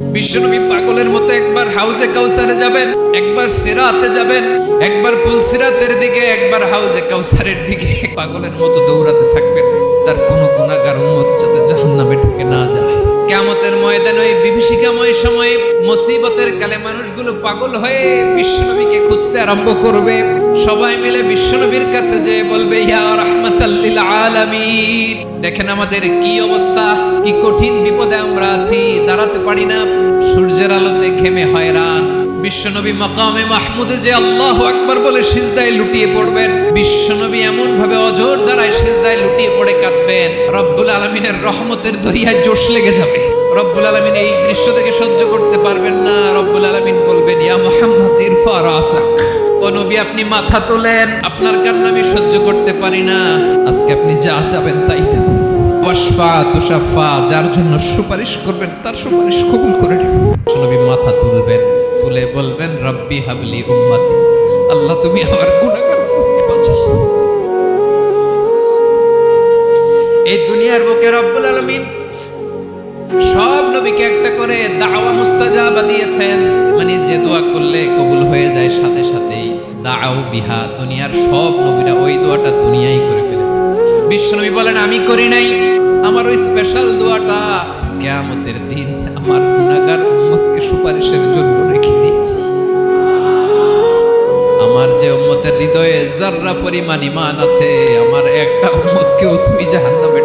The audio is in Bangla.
বিশ্বনবী পাগলের মতো একবার হাউজে কাউসারে যাবেন, একবার সিরাতে যাবেন, একবার পুলসিরাতের দিকে, একবার হাউজে কাউসারের দিকে। পাগলের মতো দৌড়াতে থাকবেন। কেমতের ময়দানে ওই বিভীষিকাময় সময়ে মুসিবতের কালে মানুষগুলো পাগল হয়ে বিশ্বনবীকে খুঁজতে আরম্ভ করবে। সবাই মিলে বিশ্বনবীর কাছে যে বলবে, ইয়া রাহমাতাল্লিল আলামিন। দেখেন আমাদের কি অবস্থা, কি কঠিন বিপদে আমরা আছি, দাঁড়াতে পারি না, সূর্যের আলোতে ঘেমে হয়রান। বিশ্বনবী মাকামে মাহমুদে যে আল্লাহ আকবার বলে সিজদায় লুটিয়ে পড়বেন, বিশ্বনবী এমন ভাবে অজর দ্বারায় সিজদায় লুটিয়ে পড়ে কাঁদবেন। রব্বুল আলমিনের রহমতের দরিয়ায় জোশ লেগে যাবে। রব্বুল আলমিন এই দৃশ্য থেকে সহ্য করতে পারবেন না। রব্বুল আলমিন বলবেন, ইয়া মোহাম্মদ, ইরফা রাসাক। ও নবী, আপনি মাথা তোলেন। আপনার কান্না আমি সহ্য করতে পারি না। আজকে আপনি যা চাবেন তাই দেব। ওয়াসফা তুষাফা যার জন্য সুপারিশ করবেন, তার সুপারিশ কবুল করে নেবেন নবী মাথা তুলবেন, তুলে বলবেন, রব্বি হাবলি উম্মতি। আল্লাহ, তুমি আমার বাঁচাও। এই দুনিয়ার বুকে রব্বুল আলামিন সব নবীকে একটা করে দাওয়া মুস্তাজাবা দিয়েছেন। মানে যে দোয়া করলে কবুল হয়ে যায় সাথে সাথেই। দাও বিহা, দুনিয়ার সব নবীরা ওই দোয়াটা দুনিয়াই করে ফেলেছে। বিশ্বনবী বলেন, আমি করি নাই। আমার ওই স্পেশাল দোয়াটা কেয়ামতের দিন আমার গুনাহগার উম্মতকে সুপারিশের জন্য রেখে দিয়েছি। আমার যে উম্মতের হৃদয়ে জাররা পরিমাণ ইমান আছে, আমার একটা উম্মতকেও তুমি জাহান্নামে